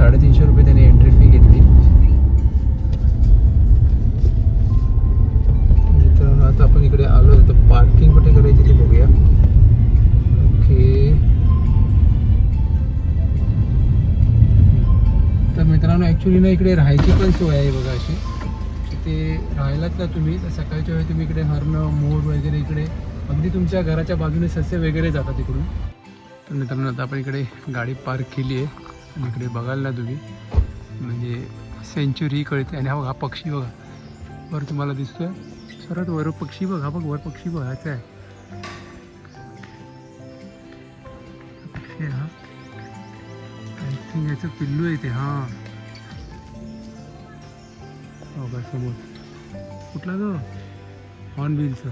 साडेतीनशे रुपये त्यांनी एंट्री फी घेतली. मित्रांनो आता आपण इकडे आलो तर पार्किंग कुठे करायची ते बघूया. ओके तर मित्रांनो ॲक्च्युली ना इकडे राहायची पण सोय आहे बघा अशी. तिथे राहिलात ना तुम्ही तर सकाळच्या वेळी तुम्ही इकडे हरण मोड वगैरे इकडे अगदी तुमच्या घराच्या बाजूने सस्य वगैरे जातात तिकडून तर मित्रांनो आता आपण इकडे गाडी पार्क केली आहे. इकडे बघाल ना तुम्ही. म्हणजे सेंचुरी कळते. आणि हा बघा पक्षी बघा. वर तुम्हाला दिसतोय. सरळ वर पक्षी बघा बघ वर पक्षी बघायचा आहे पक्षी आहे हा. आय थिंक याचं पिल्लू आहे ते हां. हो समोर. कुठला तो? हॉर्नबिलचं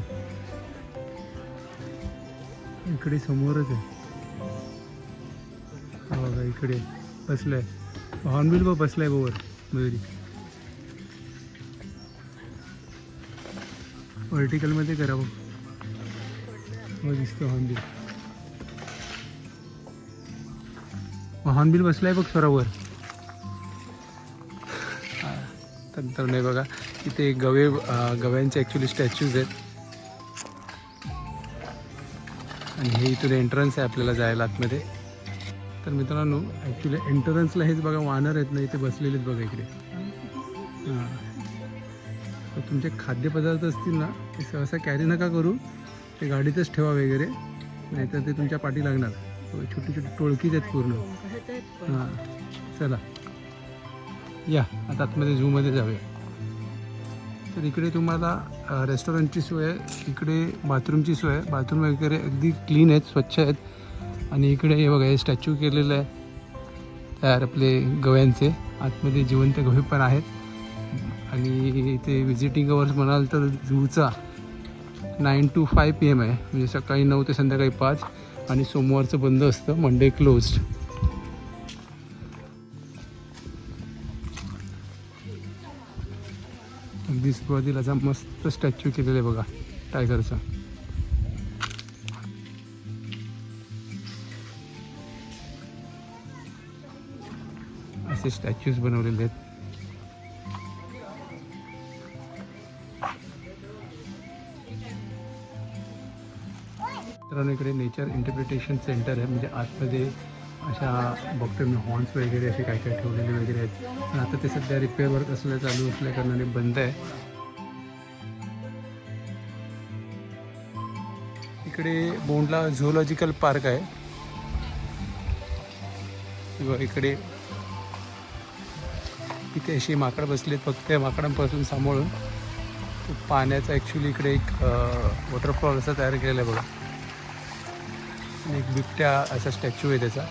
इकडे समोरच आहे. बघा इकडे. बसलाय. हॉर्नबिल बघ बसलाय बोवर मयुरी व्हर्टिकलमध्ये करा बघ. हो दिसतो हॉर्नबिल. हॉर्नबिल बसलाय बघ स्वरावर तर नाही बघा. इथे गवे गव्यांचे ॲक्च्युली स्टॅच्यूज आहेत. आणि हे इथून एंट्रन्स आहे आपल्याला जायला आतमध्ये. तर मित्रांनो ॲक्च्युली एंट्रन्सला हेच बघा वानर आहेत ना इथे बसलेले आहेत बघा इकडे. हां. तर तुमचे खाद्यपदार्थ असतील ना ते सहसा कॅरी नका करू. ते गाडीतच ठेवा वगैरे. नाहीतर ते तुमच्या पाठी लागणार. छोटी छोटी टोळकीच आहेत पूर्ण. हां. चला. या आता आतमध्ये झूमध्ये जाऊया. तर इकडे तुम्हाला रेस्टॉरंटची सोय आहे इकडे बाथरूमची सोय आहे. बाथरूम वगैरे अगदी क्लीन आहेत स्वच्छ आहेत. आणि इकडे हे बघा हे स्टॅच्यू केलेलं आहे. तयार आपले गव्यांचे. आतमध्ये जिवंत गवे पण आहेत. आणि इथे व्हिजिटिंग अवर्स म्हणाल तर झूचा nine to five P M आहे. म्हणजे सकाळी नऊ ते संध्याकाळी पाच. आणि सोमवारचं बंद असतं. मंडे क्लोज्ड अगदी सुरुवातीला मस्त स्टॅच्यू केलेला आहे बघा टायगरचा असे स्टॅच्यूज बनवलेले आहेत मित्रांनो इकडे नेचर इंटरप्रिटेशन सेंटर आहे. म्हणजे आतमध्ये अशा बघतो मी हॉर्न्स वगैरे असे काय काय ठेवलेले वगैरे आहेत. पण आता ते सध्या रिपेअर वर्क असल्या चालू असल्या कारणाने बंद आहे. इकडे बोंडला झुओलॉजिकल पार्क आहे. किंवा इकडे इथे अशी माकड बसलीत फक्त त्या माकडांपासून सांभाळून पाण्याचा ॲक्च्युली इकडे एक वॉटरफॉल असा तयार केलेला आहे बघा. आणि एक बिबट्या असा स्टॅच्यू आहे त्याचा.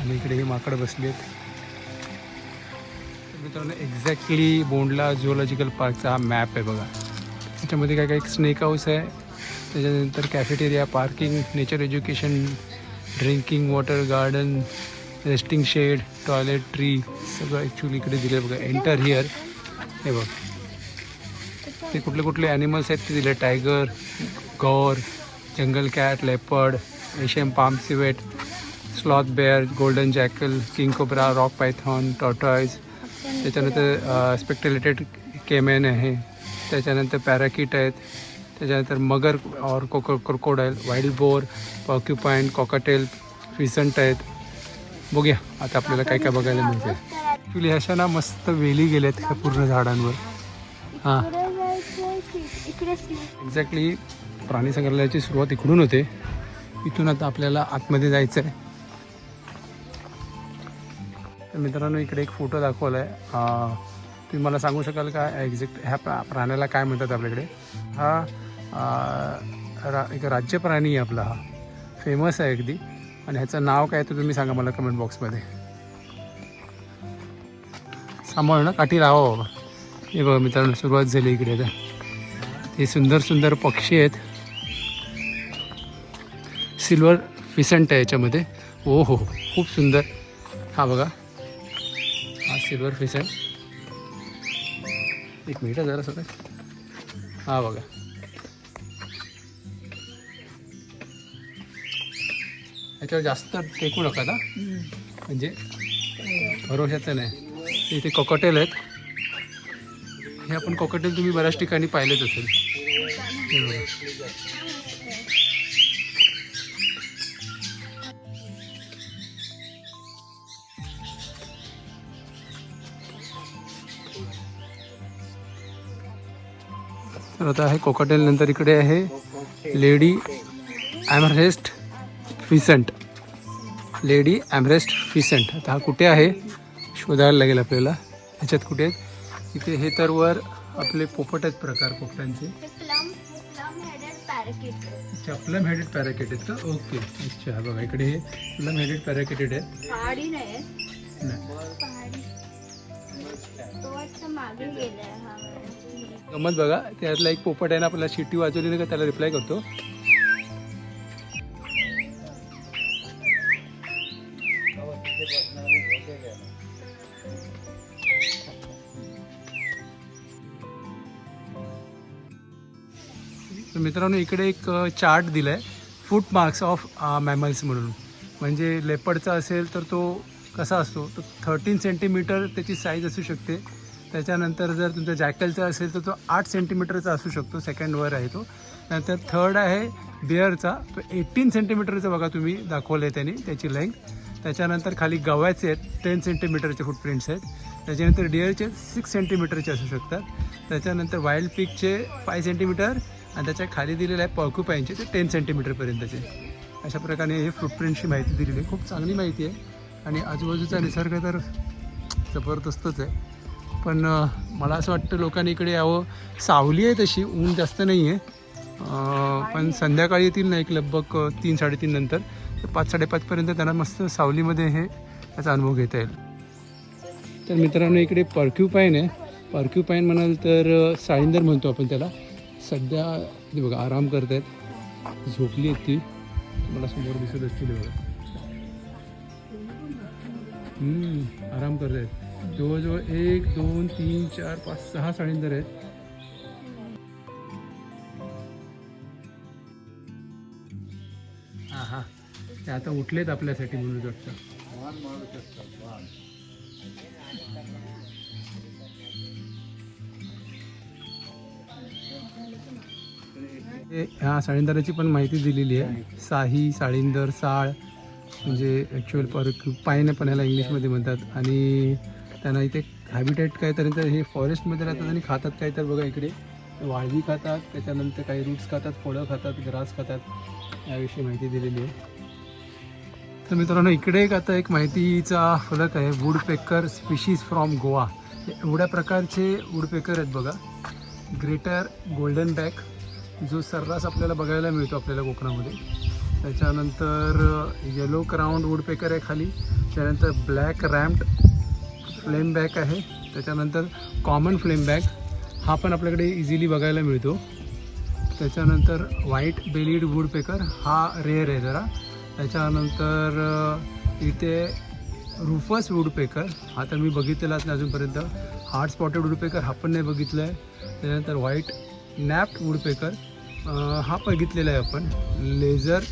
आणि इकडे ही माकडं बसली आहेत. मित्रांनो एक्झॅक्टली बोंडला झुओलॉजिकल पार्कचा हा मॅप आहे बघा. त्याच्यामध्ये काय काय एक स्नेक हाऊस आहे. त्याच्यानंतर cafeteria parking nature education drinking water garden resting shed toilet tree सगळं ॲक्च्युली इकडे दिलं बघा. एंटर हिअर हे बघ. ते कुठले कुठले ॲनिमल्स आहेत ते दिले tiger gaur jungle cat leopard Asian palm civet sloth bear golden jackal king cobra rock python tortoise त्याच्यानंतर स्पेक्टेलेटेड केमेन आहे. त्याच्यानंतर पॅराकिट आहेत. त्याच्यानंतर मगर और cocoa crocodile wild boar porcupine cockatiel pheasant आहेत. बघूया आता आपल्याला काय काय बघायला मिळते ॲक्च्युली अशा ना मस्त वेली गेल्यात ह्या पूर्ण झाडांवर? हां. एक्झॅक्टली प्राणी संग्रहालयाची सुरुवात इकडून होते. इथून आता आपल्याला आतमध्ये जायचं आहे तर मित्रांनो इकडे एक फोटो दाखवला आहे तुम्ही मला सांगू शकाल का एक्झॅक्ट ह्या प्रा प्राण्याला काय म्हणतात आपल्याकडे? हा रा एक राज्य प्राणी आहे आपला हा. फेमस आहे अगदी. आणि ह्याचं नाव काय तर तुम्ही सांगा मला कमेंट बॉक्समध्ये सांभाळ ना काठी राहा बाबा. हे बघा मित्रांनो सुरुवात झाली इकडे आता. हे सुंदर सुंदर पक्षी आहेत. सिल्वर फिसंट आहे याच्यामध्ये. ओ हो हो. खूप सुंदर. हा बघा. हा सिल्वर फिसंट एक मिनिट जरा सगळं. हा बघा. याच्यावर जास्त टेकू नका ना. म्हणजे भरोशाचं नाही. इथे कोकटेल आहेत. हे आपण कोकटेल तुम्ही बऱ्याच ठिकाणी पाहिलेच असेल. तर आता आहे कोकटेल नंतर इकडे आहे. Lady Amherst pheasant. Lady Amherst pheasant. आता हा कुठे आहे? शोधायला लागेल आपल्याला. ह्याच्यात कुठे आहेत? इथे हे तर वर आपले पोपट आहेत प्रकार पोपटांचे. अच्छा प्लम हेडेड पॅराकेट आहेत का? ओके. अच्छा बघा इकडे हे प्लम हेडेड पॅराकेटेड आहे. हा. गमत बघा त्यातला एक पोपट आहे ना आपल्याला शिट्टी वाजवली नाही का त्याला रिप्लाय करतो. मित्रांनो इकडे एक चार्ट दिलाय. फूट मार्क्स ऑफ मॅमल्स म्हणून. म्हणजे लेपडचा असेल तर तो कसा असतो? तो थर्टीन सेंटीमीटर त्याची साईज असू शकते. त्याच्यानंतर जर तुमचा जॅकलचा असेल तर तो आठ सेंटीमीटरचा असू शकतो सेकंडवर आहे तो. नंतर थर्ड आहे बिअरचा तो एटीन सेंटीमीटरचा बघा तुम्ही दाखवलं आहे त्यांनी त्याची लेंथ त्याच्यानंतर खाली गव्याचे आहेत टेन सेंटीमीटरचे फुटप्रिंट्स आहेत. त्याच्यानंतर डिअरचे सिक्स सेंटीमीटरचे असू शकतात. त्याच्यानंतर वाईल्ड पिकचे फाय सेंटीमीटर. आणि त्याच्याखाली दिलेलं आहे पॉक्युपाईनचे ते टेन सेंटीमीटरपर्यंतचे अशा प्रकारे हे फुटप्रिंटची माहिती दिलेली आहे. खूप चांगली माहिती आहे. आणि आजूबाजूचा निसर्ग तर जबरदस्तच आहे. पण मला असं वाटतं लोकांनी इकडे यावं. सावली आहे तशी ऊन जास्त नाही आहे पण संध्याकाळी येतील ना एक लगभग तीन साडेतीन नंतर. तर पाच साडेपाचपर्यंत त्यांना मस्त सावलीमध्ये हे त्याचा अनुभव घेता येईल. तर मित्रांनो इकडे पर्क्युपाईन आहे. पर्क्युपाईन म्हणाल तर साळिंदर साळींदर म्हणतो आपण त्याला. सध्या ते बघा आराम करत आहेत झोपली आहेत ती. मला समोर दिसत असतील बघा. आराम करत आहेत जवळजवळ एक दोन तीन चार पाच सहा साडेंदर आहेत. हा हा ते आता उठलेत आपल्यासाठी म्हणून वाटतं. म्हणजे ह्या साळींदराची पण माहिती दिलेली आहे. साही साळींदर साळ म्हणजे ॲक्च्युअल पर पायने पण ह्याला इंग्लिशमध्ये म्हणतात. आणि त्यांना इथे हॅबिटेट काय तर हे फॉरेस्टमध्ये राहतात आणि खातात काय तर बघा इकडे. वाळवी खातात त्याच्यानंतर काही रूट्स खातात फळं खातात ग्रास खातात. याविषयी माहिती दिलेली आहे. तर मित्रांनो इकडे एक आता एक माहितीचा फलक आहे. Woodpecker species from Goa. हे एवढ्या प्रकारचे वूड पेकर आहेत बघा. ग्रेटर गोल्डन बॅक जो सर्रास आपल्याला बघायला मिळतो आपल्याला कोकणामध्ये. त्याच्यानंतर येलो क्राऊंड वुडपेकर आहे खाली. त्यानंतर ब्लॅक रॅम्ड फ्लेम बॅक आहे. त्याच्यानंतर कॉमन फ्लेम बॅक हा पण आपल्याकडे इझिली बघायला मिळतो. त्याच्यानंतर व्हाईट बेलीड वुडपेकर हा रेअर आहे जरा. त्याच्यानंतर इथे रुफस वुडपेकर हा तर मी बघितलेलाच नाही अजूनपर्यंत. हार्ड स्पॉटेड वुडपेकर हा पण नाही बघितलं आहे त्याच्यानंतर व्हाईट नॅप्ड वुडपेकर. हा बघितलेला आहे आपण. लेझर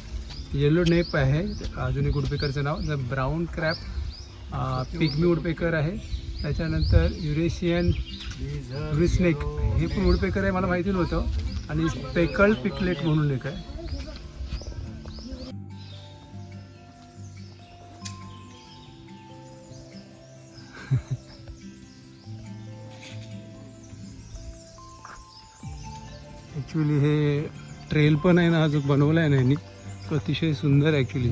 येलो नेप आहे. अजून एक वुडपेकरचं नाव. द ब्राऊन क्रॅप पिग्मी वुडपेकर आहे. त्याच्यानंतर युरेशियन रिस्नेक हे पण वुडपेकर आहे मला माहिती नव्हतं. आणि स्पेकल पिकलेट म्हणून एक आहे. ॲक्च्युली हे ट्रेल पण आहे ना अजून बनवलं आहे ना यांनी तो अतिशय सुंदर ॲक्च्युली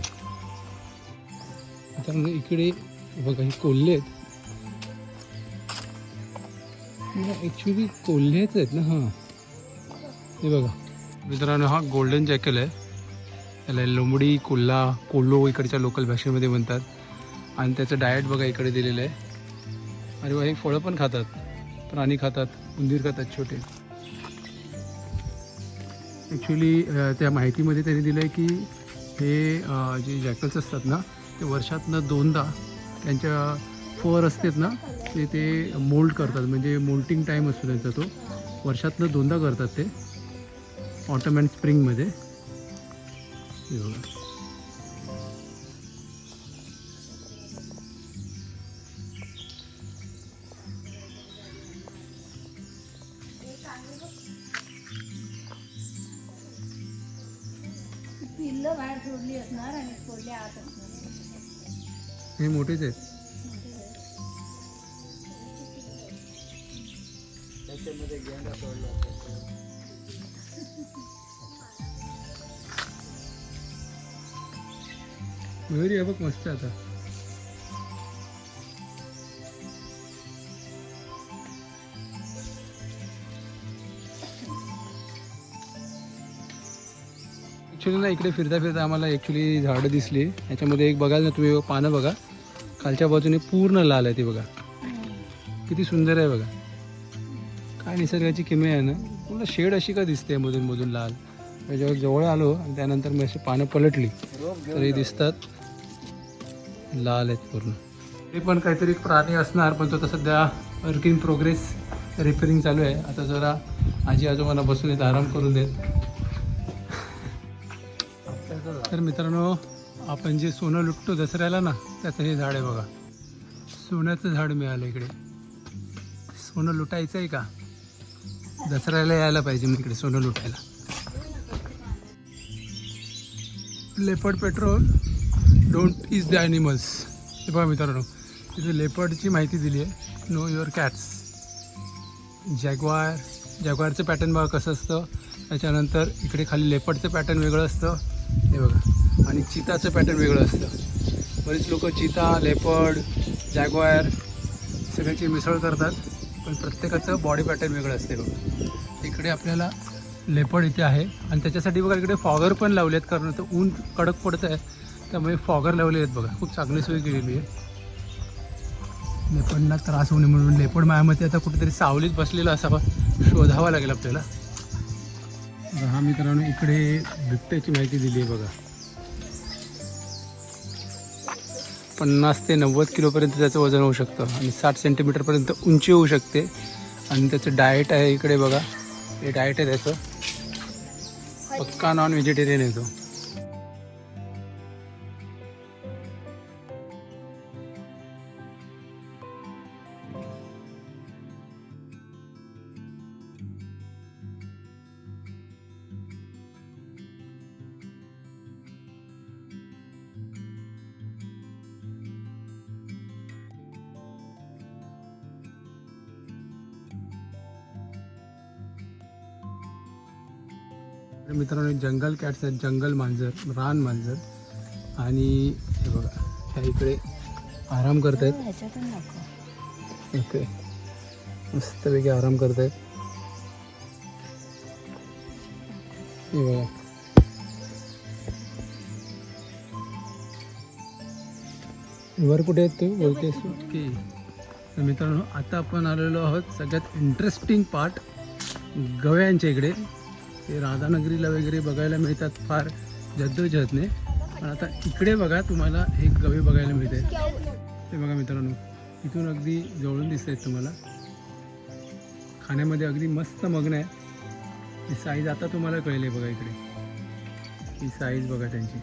आता म्हणजे इकडे बघा हे कोल्हे आहेत. म्हणजे ॲक्च्युली कोल्हेच आहेत ना हां. हे बघा. मित्रांनो हा गोल्डन जॅकल आहे. त्याला लोंबडी कोल्हा कोल्हो इकडच्या लोकल भाषेमध्ये म्हणतात. आणि त्याचं डाएट बघा इकडे दिलेलं आहे. आणि हे फळं पण खातात. प्राणी खातात उंदीर खातात छोटे. ॲक्च्युली त्या माहितीमध्ये त्यांनी दिलं आहे की हे जे जॅकल्स असतात ना ते वर्षातनं दोनदा त्यांच्या फर असतात ना ते ते मोल्ड करतात. म्हणजे मोल्टिंग टाईम असतो त्यांचा तो. वर्षातनं दोनदा करतात ते. ऑटम अँड स्प्रिंगमध्ये बघा. पिल्लं बाहेर सोडली असणार आणि आत असणार. हे मोठेच आहेत मयुरी हे बघ मस्त आता. ॲक्च्युली ना इकडे फिरता फिरता आम्हाला ॲक्च्युली झाडं दिसली. याच्यामध्ये एक बघाल ना तुम्ही पानं बघा. खालच्या बाजूने पूर्ण लाल आहे ती बघा. किती सुंदर आहे बघा. काय निसर्गाची किमया आहे ना. पूर्ण शेड अशी का दिसते मधून मधून लाल. त्याच्यावर जवळ आलो आणि त्यानंतर मी अशी पानं पलटली. तरी दिसतात. लाल आहेत पूर्ण. ते पण काहीतरी प्राणी असणार पण तो तर सध्या वर्क इन प्रोग्रेस रिपेअरिंग चालू आहे. आता जरा आजी आजोबांना बसून येत आराम करून देत. तर मित्रांनो आपण जे सोनं लुटतो दसऱ्याला ना त्याचं हे झाड आहे बघा. सोन्याचं झाड मिळालं इकडे. सोनं लुटायचं आहे का? दसऱ्याला यायला पाहिजे मी इकडे सोनं लुटायला. Leopard patrol don't is the animals हे बघा मित्रांनो तिथे लेपर्डची माहिती दिली आहे. नो युअर कॅट्स जॅग्वार जॅग्वारचं पॅटर्न बघा कसं असतं. त्याच्यानंतर इकडे खाली लेपर्डचं पॅटर्न वेगळं असतं. हे बघा. आणि चिताचं पॅटर्न वेगळं असतं. बरीच लोक चिता लेपर्ड जॅग्वायर सगळ्याची मिसळ करतात पण प्रत्येकाचं बॉडी पॅटर्न वेगळं असते बघा. इकडे आपल्याला लेपर्ड इथे आहे. आणि त्याच्यासाठी बघा इकडे फॉगर पण लावले आहेत कारण तर ऊन कडक पडत आहे. त्यामुळे फॉगर लावले आहेत बघा. खूप चांगली सोय केलेली आहे. लेपडना त्रास होऊ नये म्हणून लेपड मायामध्ये आता कुठेतरी सावलीत बसलेला असावा शोधावा लागेल आपल्याला. हा मित्रांनो इकडे बिबट्याची माहिती दिली आहे बघा. पन्नास ते नव्वद किलोपर्यंत त्याचं वजन होऊ शकतं आणि साठ सेंटीमीटरपर्यंत उंची होऊ शकते. आणि त्याचं डाएट आहे इकडे बघा. हे डाएट आहे त्याचं. पक्का नॉन व्हेजिटेरियन आहे तो. मित्रांनो जंगल कॅट्स आहेत. जंगल मांजर रान मांजर. आणि हे बघा ह्या इकडे आराम करत आहेत ओके. मस्तपैकी आराम करत आहेत हे बघा. वर कुठे आहेत तू? बोलतेस ओके. तर मित्रांनो आता आपण आलेलो आहोत सगळ्यात इंटरेस्टिंग पार्ट गव्यांच्या इकडे. ते राधानगरीला वगैरे बघायला मिळतात फार जद्दोजहदने. पण आता इकडे बघा तुम्हाला एक गवे बघायला मिळते. ते बघा मित्रांनो इथून अगदी जवळून दिसत आहेत तुम्हाला. खाण्यामध्ये अगदी मस्त मग्न आहे. ही साईज आता तुम्हाला कळले बघा इकडे. ही साईज बघा त्यांची.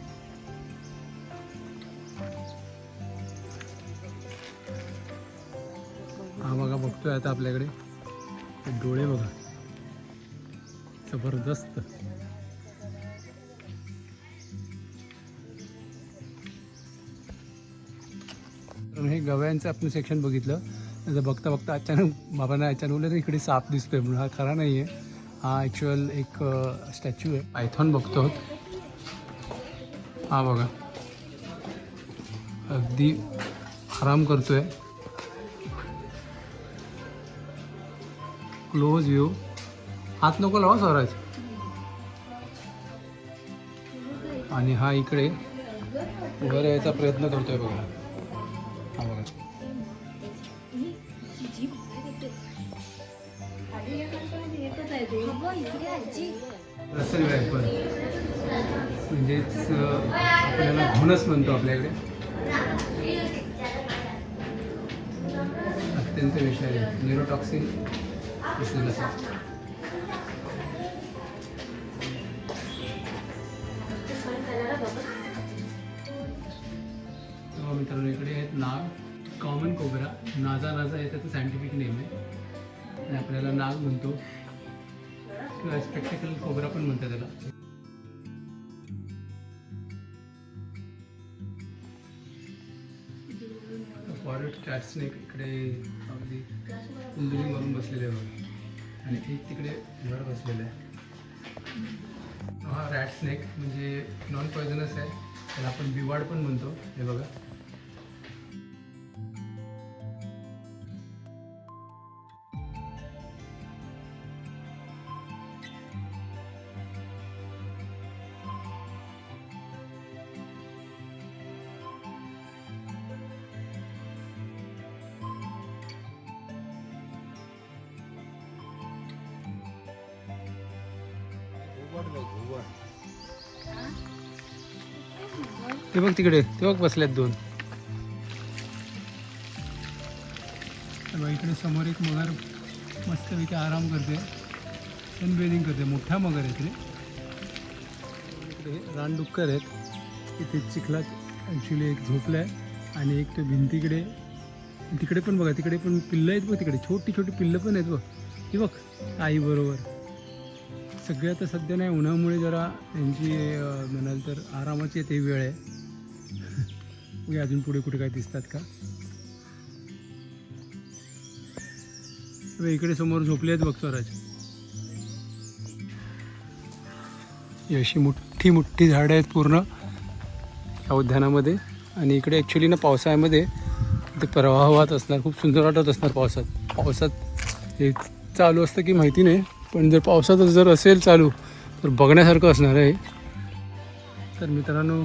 हा बघा बघतोय आता आपल्याकडे. डोळे बघा. जबरदस्त. हे गव्यांचं आपण सेक्शन बघितलं. त्याचं बघता बघता अचानक बाबांना अचानक इकडे साप दिसतोय म्हणून. हा खरा नाही आहे हा ॲक्च्युअल एक स्टॅच्यू आहे. पायथॉन बघतो. हा बघा. अगदी आराम करतोय. क्लोज व्ह्यू हात नको लावा स्वराज आणि हा इकडे वर यायचा प्रयत्न करतोय बघा. हा बघा. रसेल वॅपर म्हणजेच आपल्याला घुणच म्हणतो आपल्याकडे. अत्यंत विषारी न्यूरोटॉक्सिन असलेला नाजा नाजा हे त्याचं सायंटिफिक नेम आहे. आणि आपल्याला नाग म्हणतो. किंवा स्पेक्टिकल कोबरा पण म्हणतो त्याला. फॉरेस्ट कॅट इकडे अगदी कुंडली मारून बसलेले आहे बघा. आणि एक तिकडे वर बसलेलं आहे. हा रॅट स्नेक म्हणजे नॉन पॉयझनस आहे. त्याला आपण बिवाड पण म्हणतो. हे बघा. ते बघ तिकडे ते बघ बसल्यात दोन. इकडे समोर एक मगर मस्तपैकी आराम करते. सनबेदिंग करते मोठा मगर आहे इकडे इकडे रानडुक्कर आहेत. इथे चिखलात ॲक्च्युली एक झोपला आहे आणि एक तो भिंतीकडे. तिकडे पण बघा तिकडे पण पिल्लं आहेत बघ तिकडे. छोटी छोटी पिल्लं पण आहेत बघ. ती बघ आई बरोबर. सगळ्या तर सध्या नाही उन्हामुळे जरा त्यांची म्हणाल तर आरामाची ते वेळ आहे. बघूया अजून पुढे कुठे काय दिसतात का? इकडे समोर झोपले आहेत बघ स्वराज. ही अशी मोठी मोठी झाडं आहेत पूर्ण या उद्यानामध्ये. आणि इकडे ॲक्च्युली ना पावसाळ्यामध्ये ते प्रवाह वाहत असणार खूप सुंदर वाटत असणार पावसात. पावसात हे चालू असतं की माहिती नाही पण जर पावसातच जर असेल चालू तर बघण्यासारखं असणार आहे. तर मित्रांनो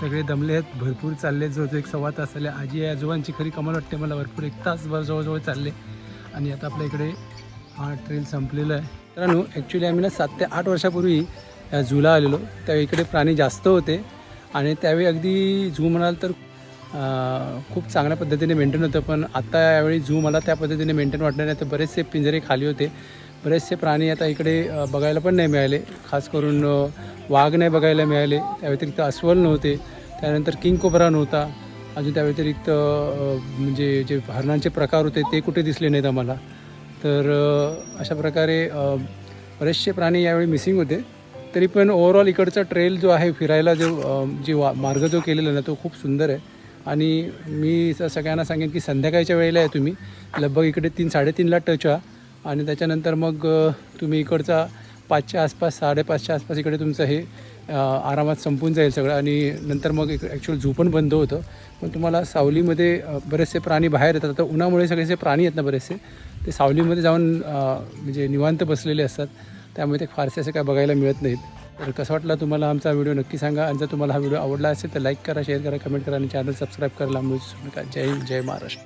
सगळे दमले आहेत भरपूर चालले जवळजवळ एक सव्वा तास झाले. आजी आजोबांची खरी कमाल वाटते मला भरपूर एक तासभर जवळजवळ चालले. आणि आता आपल्या इकडे हा ट्रेन संपलेला आहे. मित्रांनो ॲक्च्युली आम्ही ना सात ते आठ वर्षापूर्वी या झूला आलेलो. त्यावेळी इकडे प्राणी जास्त होते. आणि त्यावेळी अगदी झू म्हणाल तर खूप चांगल्या पद्धतीने मेंटेन होतं. पण आता यावेळी झू मला त्या पद्धतीने मेंटेन वाटणार नाही. तर बरेचसे पिंजरे खाली होते. बरेचसे प्राणी आता इकडे बघायला पण नाही मिळाले. खास करून वाघ नाही बघायला मिळाले. त्या व्यतिरिक्त अस्वल नव्हते. त्यानंतर किंग कोबरा नव्हता. अजून त्या व्यतिरिक्त म्हणजे जे हरणांचे प्रकार होते ते कुठे दिसले नाहीत आम्हाला. तर अशा प्रकारे बरेचसे प्राणी यावेळी मिसिंग होते. तरी पण ओव्हरऑल इकडचा ट्रेल जो आहे फिरायला जो जे वा मार्ग जो केलेला आहे ना तो खूप सुंदर आहे. आणि मी सगळ्यांना सांगेन की संध्याकाळच्या वेळेला आहे तुम्ही. लगभग इकडे तीन साडेतीनला टच व्हा. आणि त्याच्यानंतर मग तुम्ही इकडचा पाचच्या आसपास साडेपाचच्या आसपास इकडे तुमचं हे आरामात संपून जाईल सगळं. आणि नंतर मग ॲक्च्युअल झू पण बंद होतं. पण तुम्हाला सावलीमध्ये बरेचसे प्राणी बाहेर येतात. आता उन्हामुळे सगळेचे प्राणी आहेत ना बरेचसे. ते सावलीमध्ये जाऊन म्हणजे निवांत बसलेले असतात. त्यामुळे ते फारसे असे काय बघायला मिळत नाहीत. तर कसं वाटला तुम्हाला आमचा व्हिडिओ नक्की सांगा. आणि जर तुम्हाला हा व्हिडिओ आवडला असेल तर लाईक करा शेअर करा कमेंट करा आणि चॅनल सबस्क्राईब करायला मिळू नका जय जय महाराष्ट्र.